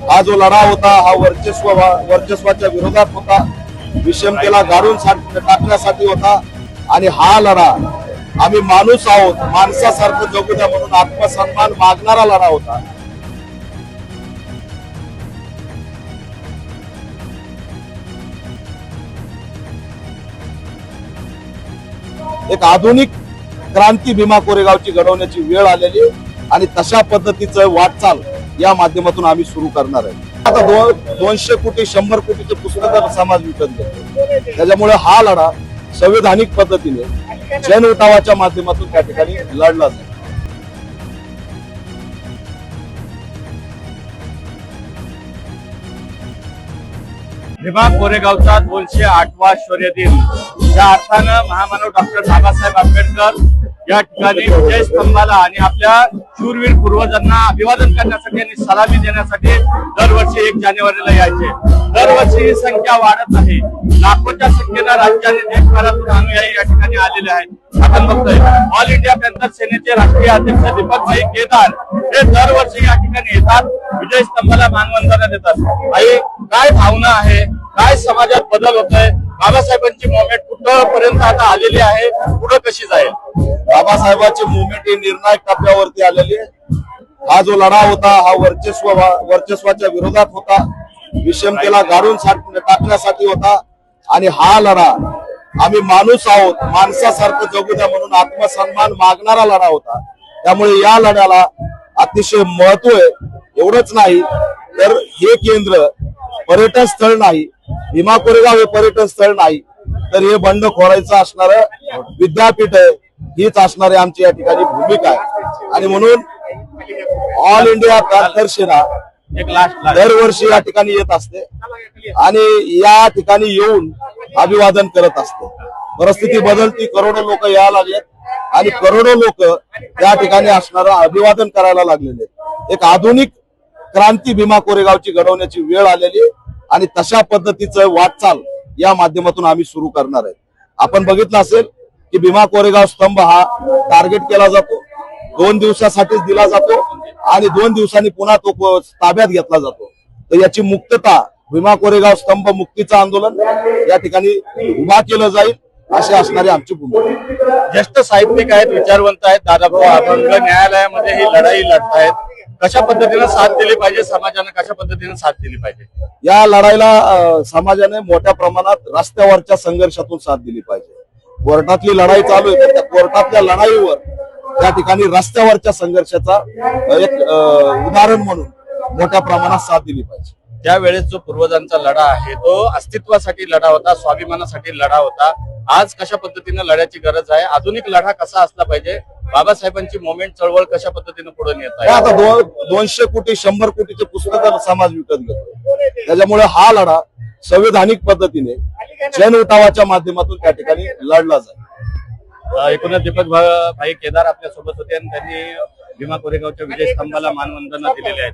हा जो लढा होता हा वर्चस्व वर्चस्वाच्या विरोधात होता. विषमतेला गाडून सा- टाकण्यासाठी होता. आणि हा लढा आम्ही माणूस आहोत माणसासारखं जगू द्या म्हणून आत्मसन्मान मागणारा लढा होता. एक आधुनिक क्रांती भीमा कोरेगावची घडवण्याची वेळ आलेली आणि तशा पद्धतीचं वाटचाल या माध्यमातून आम्ही सुरू करणार आहे. आता दोन दोनशे कोटी शंभर कोटीचे पुस्तक समाज विकत घेतो त्याच्यामुळे हा लढा संविधानिक पद्धतीने जन उठावाच्या माध्यमातून त्या ठिकाणी लढला जाईल. भीमा कोरेगावचा दोनशे आठवा शौर्य दिन या अर्थानं महामानव डॉक्टर बाबासाहेब आंबेडकर या ठिकाणी विजय स्तंभाला आणि आपल्या शूरवीर पूर्वजांना अभिवादन करण्यासाठी आणि सलामी देण्यासाठी दरवर्षी एक जानेवारीला यायचे. दरवर्षी ही संख्या वाढत आहे. लाखोच्या संख्येनं राज्याने देशभरातून अनुयायी या ठिकाणी आलेले आहेत. आपण बघतोय ऑल इंडिया पॅन्थर सेनेचे राष्ट्रीय अध्यक्ष दीपकभाई केदार हे दरवर्षी या ठिकाणी येतात. विजय स्तंभाला मानवंदना देतात. आई काय भावना आहे? काय समाजात बदल होतोय? बाबासाहेबांची मुवमेंट कुठपर्यंत आता आलेली आहे? पुढे कशी जाईल? बाबासाहेबांची मुवमेंट ही निर्णायक टप्प्यावरती आलेली आहे. हा जो लढा होता हा वर्चस्व वर्चस्वाच्या विरोधात होता. विषमतेला गाडून टाकण्यासाठी होता. आणि हा लढा आम्ही माणूस आहोत माणसासारखं जगू द्या म्हणून आत्मसन्मान मागणारा लढा होता. त्यामुळे या लढ्याला अतिशय महत्त्व आहे. एवढंच नाही तर हे केंद्र पर्यटन स्थळ नाही. भीमा कोरेगाव हे पर्यटन स्थळ नाही. तर हे बंड खोरायचं असणार विद्यापीठ आहे. हीच असणारी आमची या ठिकाणी भूमिका आहे. आणि म्हणून ऑल इंडिया पॅन्थर सेना दरवर्षी या ठिकाणी येत असते आणि या ठिकाणी येऊन अभिवादन करत असते. परिस्थिती बदलती करोडो लोक यायला लागलेत आणि करोडो लोक या ठिकाणी असणारं अभिवादन करायला लागलेले एक आधुनिक क्रांती भीमा कोरेगावची घडवण्याची वेळ आलेली आहे. आणि तशा पद्धतीचं वाटचाल या माध्यमातून आम्ही सुरू करणार आहे. आपण बघितलं असेल की भीमा कोरेगाव स्तंभ हा टार्गेट केला जातो. दोन दिवसासाठीच दिला जातो आणि दोन दिवसांनी पुन्हा तो ताब्यात घेतला जातो. तर याची मुक्तता भीमा कोरेगाव स्तंभ मुक्तीचं आंदोलन या ठिकाणी उभा केलं जाईल अशी असणारी आमची भूमिका. ज्येष्ठ साहित्यिक आहेत विचारवंत आहेत. दादाभाऊ अभंग न्यायालयामध्ये ही लढाई लढतायत. कशा पद्धतीनं साथ दिली पाहिजे? समाजानं कशा पद्धतीनं साथ दिली पाहिजे? या लढाईला समाजाने मोठ्या प्रमाणात रस्त्यावरच्या संघर्षातून साथ दिली पाहिजे. कोर्टातली लढाई चालू आहे पण त्या कोर्टातल्या लढाईवर त्या ठिकाणी रस्त्यावरच्या संघर्षाचा एक उदाहरण म्हणून मोठ्या प्रमाणात साथ दिली पाहिजे. त्यावेळेस जो पूर्वजांचा लढा आहे तो अस्तित्वासाठी लढा होता स्वाभिमानासाठी लढा होता. आज कशा पद्धतीनं लढ्याची गरज आहे? आधुनिक लढा कसा असला पाहिजे? बाबासाहेबांची मोमेंट चळवळ कशा पद्धतीनं पुढे नेत आहे? आता दो, दोनशे कोटी शंभर कोटीचे पुस्तक समाज विकत घेतो. त्याच्यामुळे हा लढा संविधानिक पद्धतीने जन उठावाच्या माध्यमातून त्या ठिकाणी लढला जाईल. अं, एकूणच दीपक भा- भाई केदार आपल्यासोबत होते आणि त्यांनी भीमा कोरेगावच्या विजय स्तंभाला मानवंदना दिलेली आहे